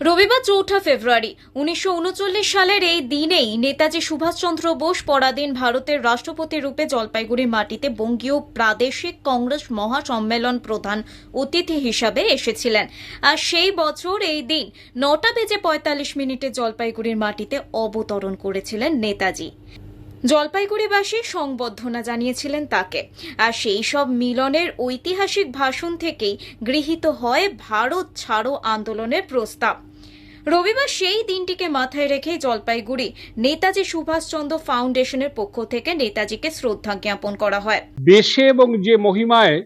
রবিবার চৌঠা ফেব্রুয়ারি, উনিশশো উনচল্লিশ সালের এই দিনেই নেতাজি সুভাষচন্দ্র বোস পরাধীন ভারতের রাষ্ট্রপতি রূপে জলপাইগুড়ি মাটিতে বঙ্গীয় প্রাদেশিক কংগ্রেস মহাসম্মেলন প্রধান অতিথি হিসাবে এসেছিলেন। আর সেই বছর এই দিন নটা বেজে পঁয়তাল্লিশ মিনিটে জলপাইগুড়ির মাটিতে অবতরণ করেছিলেন নেতাজি। জলপাইগুড়িবাসী সংবর্ধনা জানিয়েছিলেন তাকে। আর সেই সব মিলনের ঐতিহাসিক ভাষণ থেকেই গৃহীত হয় ভারত ছাড়ো আন্দোলনের প্রস্তাব। রবিবার সেই দিনটিকে মাথায় রেখে জলপাইগুড়ি নেতাজি সুভাষচন্দ্র ফাউন্ডেশনের পক্ষ থেকে নেতাজিকে শ্রদ্ধা জ্ঞাপন করা হয়। দেশে এবং যে মহিমায়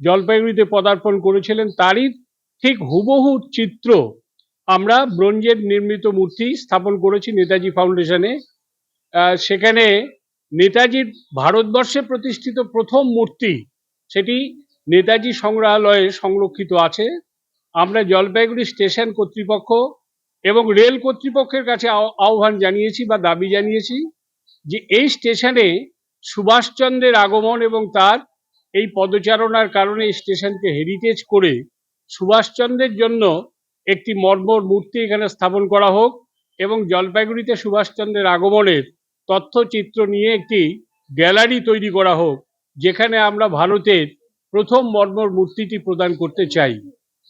জলপাইগুড়িতে পদার্পণ করেছিলেন তারই ঠিক হুবহু চিত্র আমরা ব্রোঞ্জের নির্মিত মূর্তি স্থাপন করেছি নেতাজি ফাউন্ডেশনে। সেখানে নেতাজির ভারতবর্ষে প্রতিষ্ঠিত প্রথম মূর্তি, সেটি নেতাজি সংগ্রহালয়ে সংরক্ষিত আছে। আমরা জলপাইগুড়ি স্টেশন কর্তৃপক্ষ এবং রেল কর্তৃপক্ষের কাছে আহ্বান জানিয়েছি বা দাবি জানিয়েছি যে এই স্টেশনে সুভাষচন্দ্রের আগমন এবং তার এই পদচারণার কারণে এই স্টেশনকে হেরিটেজ করে সুভাষচন্দ্রের জন্য একটি মর্মর মূর্তি এখানে স্থাপন করা হোক এবং জলপাইগুড়িতে সুভাষচন্দ্রের আগমনের তথ্যচিত্র নিয়ে একটি গ্যালারি তৈরি করা হোক, যেখানে আমরা ভারতের প্রথম মর্মর মূর্তিটি প্রদান করতে চাই।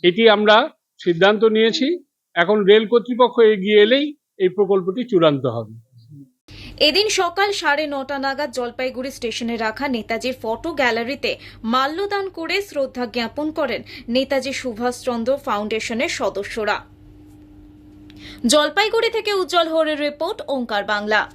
এটি আমরা সিদ্ধান্ত নিয়েছি। এখন রেল কর্তৃপক্ষ এগিয়ে এলেই এই প্রকল্পটি চূড়ান্ত হবে। এদিন সকাল সাড়ে নটা নাগাদ জলপাইগুড়ি স্টেশনে রাখা নেতাজির ফটো গ্যালারিতে মাল্যদান করে শ্রদ্ধা জ্ঞাপন করেন নেতাজি সুভাষচন্দ্র ফাউন্ডেশনের সদস্যরা। জলপাইগুড়ি থেকে উজ্জ্বল হরের রিপোর্ট, ওঙ্কার বাংলা।